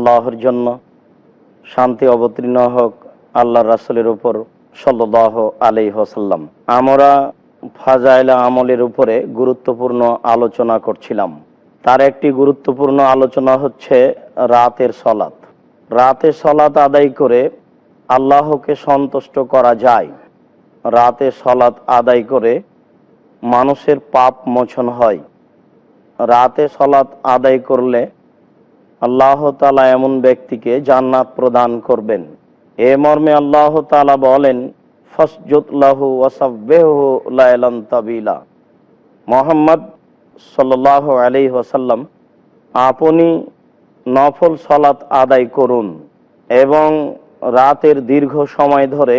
আল্লাহর জন্য শান্তি অবতীর্ণ হোক আল্লাহ রাসুলের উপর সাল্লাহ আলি হাসাল্লাম আমরা ফাজাইলা আমলের উপরে গুরুত্বপূর্ণ আলোচনা করছিলাম। তার একটি গুরুত্বপূর্ণ আলোচনা হচ্ছে রাতের সলাৎ রাতে সলাৎ আদায় করে আল্লাহকে সন্তুষ্ট করা যায়। রাতে সলাৎ আদায় করে মানুষের পাপ মোচন হয়। রাতে সলাৎ আদায় করলে আল্লাহ তালা এমন ব্যক্তিকে জান্নাত প্রদান করবেন। এ মর্মে আল্লাহ তালা বলেন ফসজুতলাহু ওয়াসাব্বেহু লাইলান তাবিলা। মোহাম্মদ সাল্লাহ আলি ওসাল্লাম আপনি নফল সলাৎ আদায় করুন এবং রাতের দীর্ঘ সময় ধরে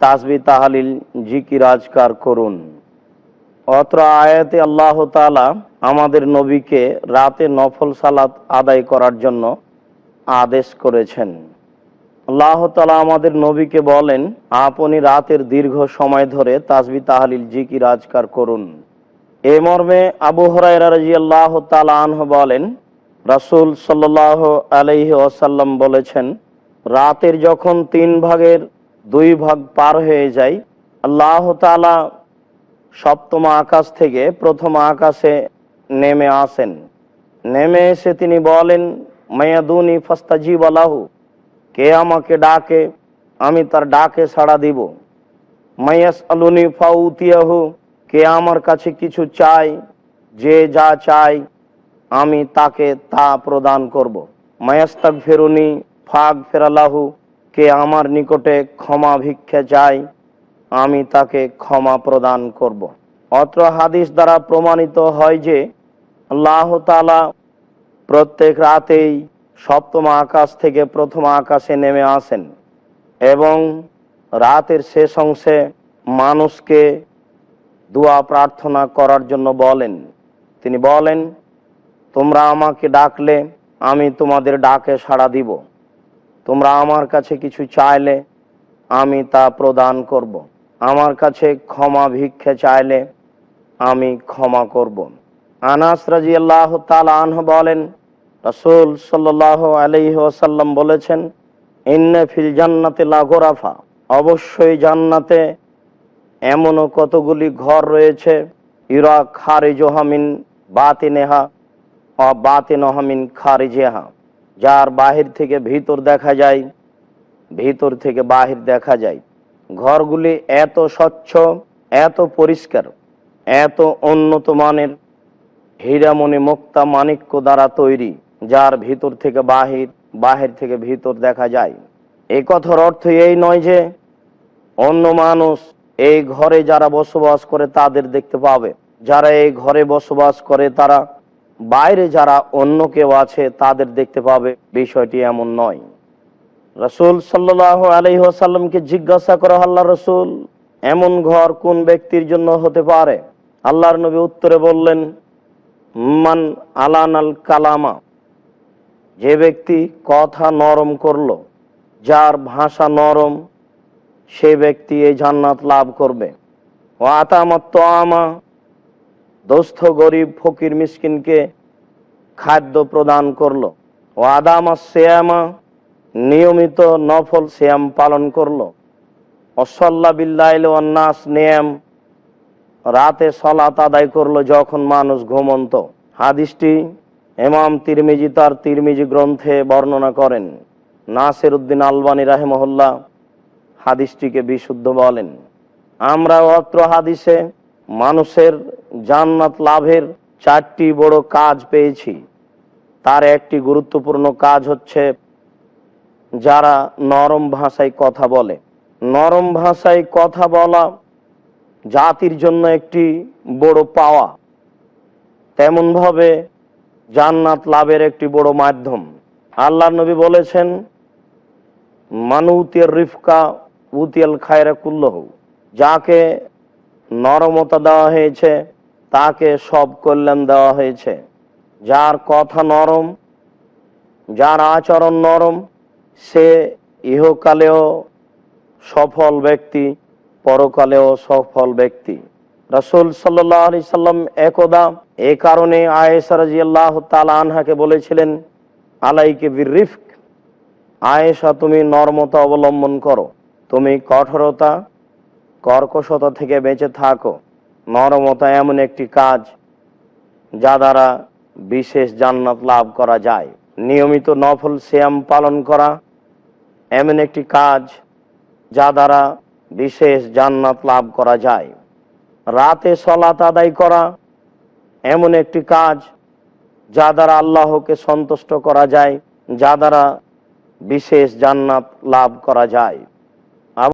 তাসবি তাহালিল জিকির আজকার করুন। অত্র আয়াতে আল্লাহ তালা আমাদের নবীকে রাতে নফল সালাত আদায় করার জন্য আদেশ করেছেন। আল্লাহ তালা আমাদের নবীকে বলেন, আপনি রাতের দীর্ঘ সময় ধরে তাসবি তাহালিল জিকি রাজকার করুন। এ মর্মে আবু হরাইরা রাজি আল্লাহ তালা আনহ বলেন, রাসুল সাল্লাহ আলহি ওসাল্লাম বলেছেন, রাতের যখন তিন ভাগের দুই ভাগ পার হয়ে যায়, আল্লাহ তালা সপ্তম আকাশ থেকে প্রথম আকাশে নেমে আসেন। নেমে এসে তিনি বলেন, মায়াদুনি ফাস্তাজিব আলাহু কে আমাকে ডাকে, আমি তার ডাকে সাড়া দিব। মায়াস আলুনি ফাউতিয়াহু, কে আমার কাছে কিছু চাই যে যা চাই আমি তাকে তা প্রদান করব। মায়াস্তাক ফেরুনি ফাগ ফেরালাহু কে আমার নিকটে ক্ষমা ভিক্ষা চায় আমি তাকে ক্ষমা প্রদান করব। অত্র হাদিস দ্বারা প্রমাণিত হয় যে আল্লাহ তালা প্রত্যেক রাতেই সপ্তম আকাশ থেকে প্রথম আকাশে নেমে আসেন এবং রাতের শেষ অংশে মানুষকে দোয়া প্রার্থনা করার জন্য বলেন তিনি বলেন, তোমরা আমাকে ডাকলে আমি তোমাদের ডাকে সাড়া দিব তোমরা আমার কাছে কিছু চাইলে আমি তা প্রদান করব। আমার কাছে ক্ষমা ভিক্ষে চাইলে আমি ক্ষমা করব। আনাস রাজি আল্লাহ আনহ বলেন, রসুল সাল্লাহ আলহি ওসাল্লাম বলেছেন, ইন্নে ফিল জান্নাতে লাগোরাফা অবশ্যই জান্নাতে এমনও কতগুলি ঘর রয়েছে, ইরা খারে জোহামিন বাতিনেহা অ বাতিনহামিন খারিজেহা, যার বাহির থেকে ভিতর দেখা যায়, ভিতর থেকে বাহির দেখা যায় ঘরগুলি এত স্বচ্ছ, এত পরিষ্কার, এত উন্নত মানের। হীরামণি মুক্তা মাণিক্য দ্বারা তৈরি, যার ভিতর থেকে বাহির বাহির থেকে ভিতর দেখা যায়। এই কথার অর্থ এই নয় যে, অন্য মানুষ এই ঘরে যারা বসবাস করে তাদের দেখতে পাবে। যারা এই ঘরে বসবাস করে তারা, বাইরে যারা অন্য কেউ আছে তাদের দেখতে পাবে, বিষয়টি এমন নয়। রসুল সাল্লাহ আলহিহাসাল্লামকে জিজ্ঞাসা করা, আল্লাহ রসুল, এমন ঘর কোন ব্যক্তির জন্য হতে পারে? আল্লাহর নবী উত্তরে বললেন, মান আলান আল কালামা যে ব্যক্তি কথা নরম করল, যার ভাষা নরম, সে ব্যক্তি এই জান্নাত লাভ করবে। ও আতামাত্ত আমা দোস্থ গরিব ফকির মিসকিনকে খাদ্য প্রদান করল। ও আদামা শ্যামা নিয়মিত নফল শ্যাম পালন করল। অসল্লা বিল্লাইল নাস নিয়ম রাতে সলাত আদায় করল যখন মানুষ ঘুমন্ত। হাদিসটি এমাম তিরমিজি তার তিরমিজি গ্রন্থে বর্ণনা করেন। নাসির উদ্দিন আলবানী রাহেমহল্লা হাদিসটিকে বিশুদ্ধ বলেন, আমরা অত্র হাদিসে মানুষের জান্নাত লাভের চারটি বড় কাজ পেয়েছি। তার একটি গুরুত্বপূর্ণ কাজ হচ্ছে যারা নরম ভাষায় কথা বলে। নরম ভাষায় কথা বলা জাতির জন্য একটি বড় পাওয়া। তেমনভাবে জান্নাত লাভের একটি বড় মাধ্যম। আল্লাহ নবী বলেছেন মানুতের রিফকা উতিয়াল খায়রা কুল্লহ। যাকে নরমতা দেওয়া হয়েছে, তাকে সব কল্যাণ দেওয়া হয়েছে। যার কথা নরম, যার আচরণ নরম সে ইহকালেও সফল ব্যক্তি, পরকালেও সফল ব্যক্তি। রসুল সাল্লাহ আলি সাল্লাম একদা এ কারণে আয়েসার আল্লাহ তালা আনহাকে বলেছিলেন, আলাইকে বিরিফক। আয়েশা, তুমি নর্মতা অবলম্বন করো। তুমি কঠোরতা, কর্কশতা থেকে বেঁচে থাকো। নরমতা এমন একটি কাজ, যা দ্বারা বিশেষ জান্নাত লাভ করা যায়। নিয়মিত নফল শ্যাম পালন করা এমন একটি কাজ যা দ্বারা বিশেষ জান্নাত লাভ করা যায়। রাতে সলাত আদায় করা এমন একটি কাজ যা দ্বারা আল্লাহকে সন্তুষ্ট করা যায়, যা দ্বারা বিশেষ জান্নাত লাভ করা যায়।